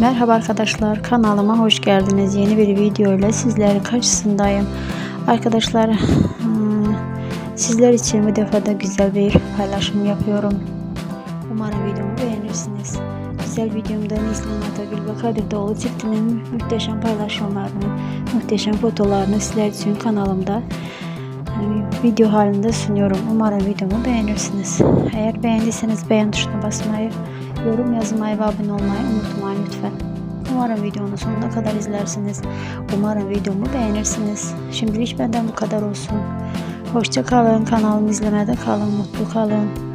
Merhaba arkadaşlar kanalıma hoş geldiniz. Yeni bir video ile sizlerin karşısındayım. Arkadaşlar hmm, sizler için bu defa da güzel bir paylaşım yapıyorum. Umarım videomu beğenirsiniz. Güzel videomda Neslihan Atagül ve Kadir Doğulu çiftinin muhteşem paylaşımlarını, muhteşem fotolarını sizler için kanalımda yani video halinde sunuyorum. Umarım videomu beğenirsiniz. Eğer beğendiyseniz beğen tuşuna basmayı, yorum yazmayı ve abone olmayı unutmayın lütfen. Umarım videonun sonuna kadar izlersiniz. Umarım videomu beğenirsiniz. Şimdilik benden bu kadar olsun. Hoşça kalın. Kanalımı izlemede kalın. Mutlu kalın.